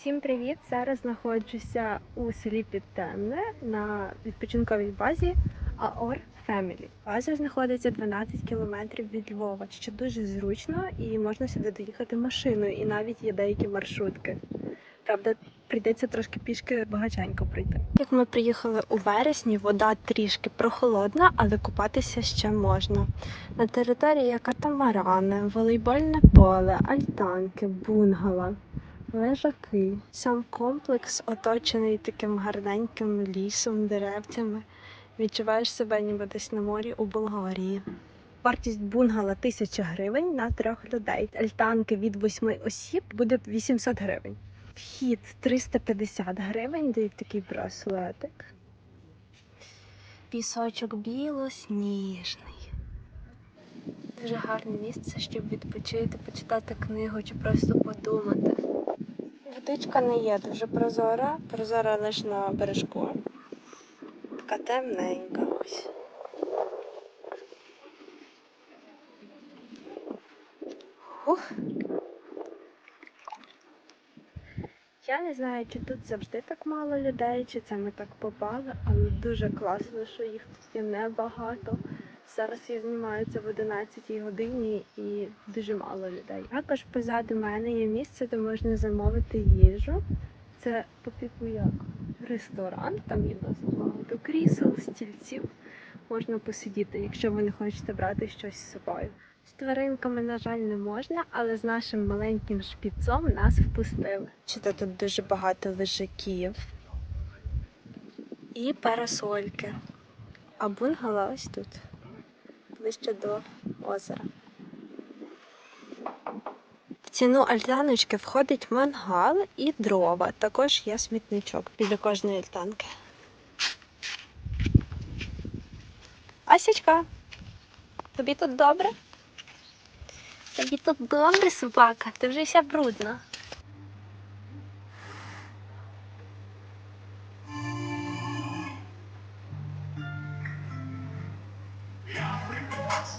Всім привіт! Зараз знаходжуся у селі Підтемне на відпочинковій базі Аор Family. База знаходиться 12 кілометрів від Львова, що дуже зручно і можна сюди доїхати машиною, і навіть є деякі маршрутки. Правда, прийдеться трошки пішки багаченько пройти. Як ми приїхали у вересні, вода трішки прохолодна, але купатися ще можна. На території є катамарани, волейбольне поле, альтанки, бунгало лежаки. Сам комплекс оточений таким гарненьким лісом, деревцями. Відчуваєш себе ніби десь на морі у Болгарії. Вартість бунгала 1000 гривень на трьох людей. Альтанки від 8 осіб буде 800 гривень. Вхід 350 гривень, дають такий браслетик. Пісочок білосніжний. Дуже гарне місце, щоб відпочити, почитати книгу чи просто подумати. Водичка не є дуже прозора, прозора лише на бережку. Така темненька ось. Ух. Я не знаю, чи тут завжди так мало людей, чи це ми так попали, але дуже класно, що їх тут є небагато. Зараз я знімаю в 11 годині і дуже мало людей. Також позаду мене є місце, де можна замовити їжу. Це по як ресторан, там є нас багато крісел, стільців. Можна посидіти, якщо ви не хочете брати щось з собою. З тваринками, на жаль, не можна, але з нашим маленьким шпіцом нас впустили. Чите тут дуже багато лежаків і парасольки. А бунгало ось тут ближче до озера. В ціну альтаночки входить мангал і дрова. Також є смітничок біля кожної альтанки. Асічка, тобі тут добре? Тобі тут добре, собака, ти вже вся брудна.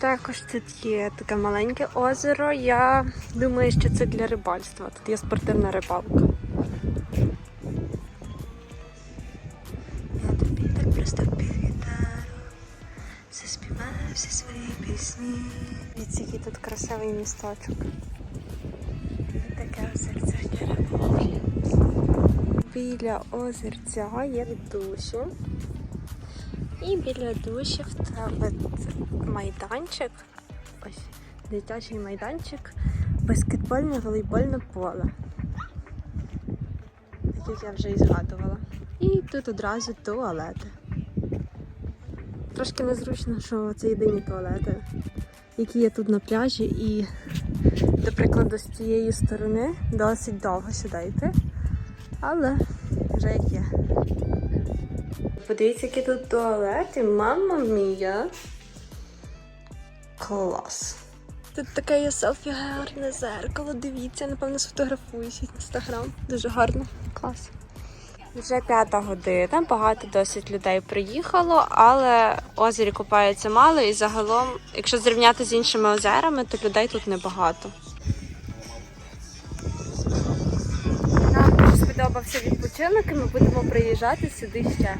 Також тут є таке маленьке озеро. Я думаю, що це для рибальства. Тут є спортивна рибалка. Я тобі так просто підвітаю, заспіваю всі свої пісні. Від який тут красивий місточок. Таке озерце для рибалки. Біля озерця є душі. І біля душів там майданчик, ось дитячий майданчик, баскетбольне волейбольне поле. Так як я вже і згадувала. І тут одразу туалети. Трошки незручно, що це єдині туалети, які є тут на пляжі, і, до прикладу, з цієї сторони досить довго сюди йти. Але вже як є. Подивіться, які тут туалети, мама мія. Клас. Тут таке є селфі гарне зеркало. Дивіться, напевно, сфотографуюсь в інстаграм. Дуже гарно. Клас. Вже п'ята година, багато досить людей приїхало, але озері купається мало і загалом, якщо зрівняти з іншими озерами, то людей тут небагато. Сподобався відпочинок і ми будемо приїжджати сюди ще.